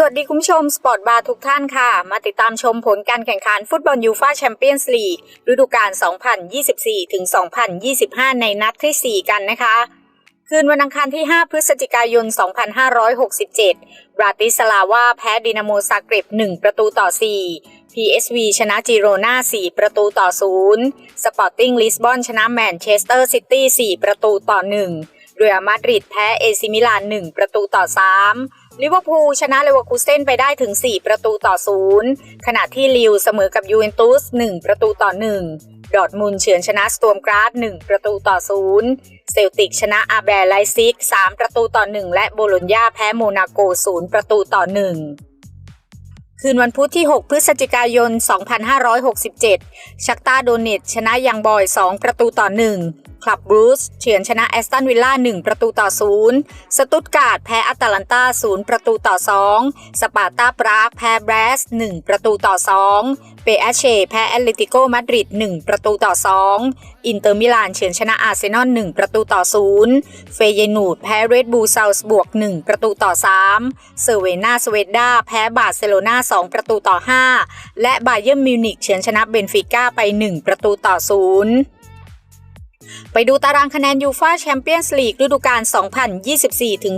สวัสดีคุณผู้ชมสปอร์ตบาร์ทุกท่านค่ะ มาติดตามชมผลการแข่งขันฟุตบอลยูฟาแชมเปี้ยนส์ลีกฤดูกาล 2024 ถึง 2025 ในนัดที่ 4 กันนะคะ คืนวันอังคารที่ 5 พฤศจิกายน 2567 บราติสลาวาแพ้ดินาโมซาเกรบ1 ประตูต่อ 4 PSV ชนะจิโรนา4 ประตูต่อ 0 สปอร์ติ้งลิสบอนชนะแมนเชสเตอร์ซิตี้ 4 ประตูต่อ 1เรอัลมาดริดแพ้เอซิมิลาน 1 ประตูต่อ 3 ลิเวอร์พูลชนะเลเวอร์คูเซนไปได้ถึง 4 ประตูต่อ0ขณะที่ลิวเสมอกับยูเวนตุส 1 ประตูต่อ 1 ดอร์ทมุนเฉือนชนะสตวมกราด 1 ประตูต่อ0เซลติกชนะอาแบร์ไลซิก 3 ประตูต่อ 1 และโบโลญญาแพ้โมนาโก 0 ประตูต่อ 1คืนวันพุธที่ 6 พฤศจิกายน 2567 ชักตาโดเนตชนะยังบอย 2 ประตูต่อ 1คลับบรูซเฉือนชนะแอสตันวิลล่า 1 ประตูต่อ 0 สตุตการ์ดแพ้อัตแลนตา 0 ประตูต่อ 2 สปาร์ตาปรากแพ้แบรส 1 ประตูต่อ 2 เปอาเชแพ้แอตเลติโกมาดริด 1 ประตูต่อ 2 อินเตอร์มิลานเฉือนชนะอาร์เซนอล 1 ประตูต่อ 0 เฟเยนูดแพ้เรดบูลซาวส์บวก 1 ประตูต่อ 3 เซเวนาสเวดดาแพ้บาร์เซโลนา 2 ประตูต่อ 5 และบาเยิร์นมิวนิกเฉือนชนะเบนฟิก้าไป 1 ประตูต่อ 0 ไปดูตารางคะแนนยูฟาแชมเปี้ยนส์ลีกฤดูกาล 2024ถึง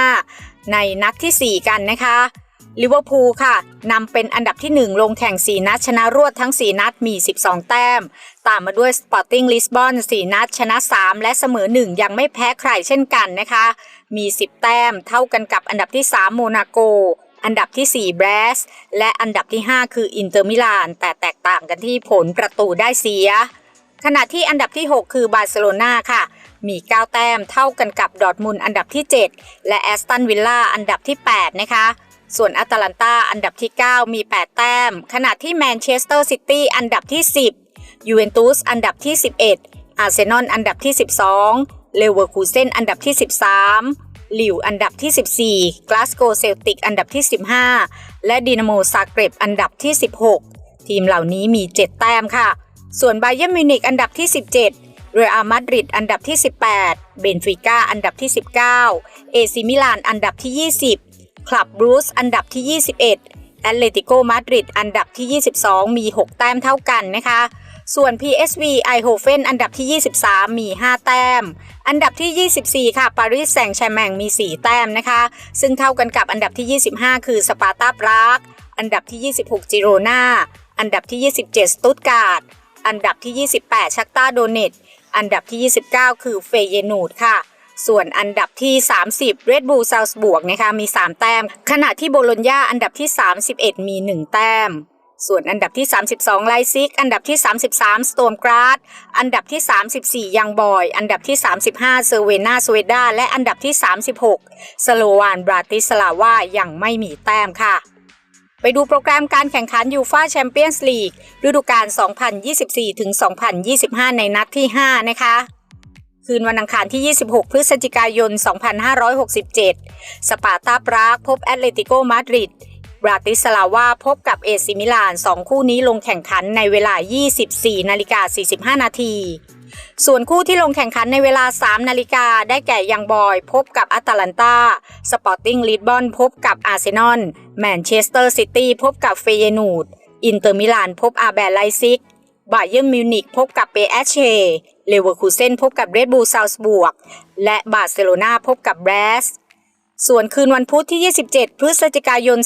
2025 ในนัดที่ 4 กันนะคะลิเวอร์พูลค่ะนำเป็นอันดับที่ 1 ลงแข่ง 4 นัดชนะรวดทั้ง 4 นัดมี 12 แต้ม ตามมาด้วยสปอร์ติ้งลิสบอน4 นัดชนะ 3 และเสมอ 1 ยังไม่แพ้ใครเช่นกันนะคะ มี 10 แต้มเท่ากันกับอันดับที่ 3 โมนาโก อันดับที่ 4 แบรส และอันดับที่ 5 คืออินเตอร์มิลาน แต่แตกต่างกันที่ผลประตูได้เสีย ขณะที่อันดับที่ 6 คือบาร์เซโลนาค่ะ มี 9 แต้มเท่ากันกับดอร์ทมุนอันดับที่ 7 และแอสตันวิลล่าอันดับที่ 8 นะคะ ส่วนอัตแลนตาอันดับที่ 9 มี 8 แต้ม ขณะที่แมนเชสเตอร์ซิตี้อันดับที่ 10 ยูเวนตุสอันดับที่ 11 อาร์เซนอลอันดับที่ 12 เลเวอร์คูเซนอันดับที่ 13ลิวอันดับที่ 14 กลาสโกเซลติกอันดับที่ 15 และดินาโมซาเกรบอันดับที่ 16 ทีมเหล่านี้มี 7 แต้มค่ะ ส่วนไบเย r n มิวนิกอันดับที่ 17 เรอัลมาดริดอันดับที่ 18 เบนฟิก้าอันดับที่ 19 เอซิมิลานอันดับที่ 20 คลับบรูซอันดับที่ 21 แอตเลติโกมาดริดอันดับที่ 22 มี 6 แต้มเท่ากันนะคะ ส่วน PSV ไอโฮเฟนอันดับที่ 23 มี 5 แต้ม อันดับที่ 24 ค่ะ ปารีสแซงต์แชร์แมงมี 4 แต้มนะคะ ซึ่งเท่ากันกับอันดับที่ 25 คือสปาร์ตาปรากอันดับที่ 26 จิโรนาอันดับที่ 27 สตุตการ์ด อันดับที่ 28 ชักตาโดเนต อันดับที่ 29 คือเฟเยนูดค่ะ ส่วนอันดับที่ 30 เรดบูลซาวส์บวกนะคะมี 3 แต้ม ขณะที่โบโลญญาอันดับที่ 31 มี 1 แต้ม ส่วนอันดับที่ 32 ไลซิก อันดับที่ 33 สโตมกราด อันดับที่ 34 ยังบอย อันดับที่ 35 เซอร์เวนาสเวดา และอันดับที่ 36 สโลวานบราติสลาวายังไม่มีแต้มค่ะ ไปดูโปรแกรมการแข่งขันยูฟาแชมเปี้ยนส์ลีกฤดูกาล 2024ถึง2025 ในนัดที่ 5 นะคะ คืนวันอังคารที่ 26 พฤศจิกายน 2567 สปาร์ตาปรากพบแอตเลติโกมาดริด บราติสลาวาพบกับเอซิมิลาน 2 คู่นี้ลงแข่งขันในเวลา 24 นาฬิกา 45 นาที ส่วนคู่ที่ลงแข่งขันในเวลา 3 นาฬิกา ได้แก่ยังบอย พบกับอัตแลนตา สปอร์ติ้งลิสบอนพบกับอาร์เซนอล แมนเชสเตอร์ซิตี้พบกับเฟเยนูด อินเตอร์มิลานพบอาแบร์ไลซิก บาเยิร์นมิวนิกพบกับเปแอชเช เลเวอร์คูเซนพบกับเรดบูลซาวส์บวก และบาร์เซโลนาพบกับแบรส ส่วนคืนวันพุธที่ 27 พฤศจิกายน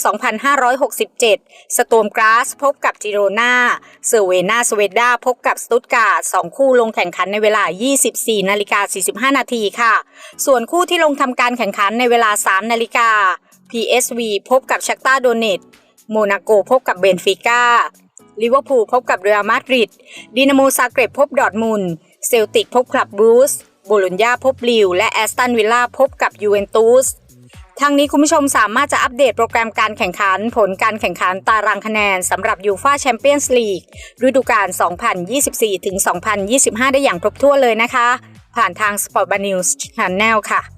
2567สโตมกราสพบกับจิโรนาเซเวนาสเวดาพบกับสตุตการ์ด2คู่ลงแข่งขันในเวลา 24 นาฬิกา 45 นาทีค่ะ ส่วนคู่ที่ลงทำการแข่งขันในเวลา 3 นาฬิกา PSV พบกับชักตาโดเนต โมนาโกพบกับเบนฟิก้า ลิเวอร์พูลพบกับเรอัลมาดริด ดินาโมซาเกร็บพบดอร์ทมุนเซลติกพบคลับบรูซโบโลญญาพบลิว และแอสตันวิลล่าพบกับยูเวนตุส ทางนี้คุณผู้ชมสามารถจะอัปเดตโปรแกรมการแข่งขัน ผลการแข่งขันตารางคะแนนสำหรับยูฟาแชมเปี้ยนส์ลีกฤดูกาล 2024ถึง2025 ได้อย่างครบถ้วนเลยนะคะ ผ่านทาง Sport b a News Channel ค่ะ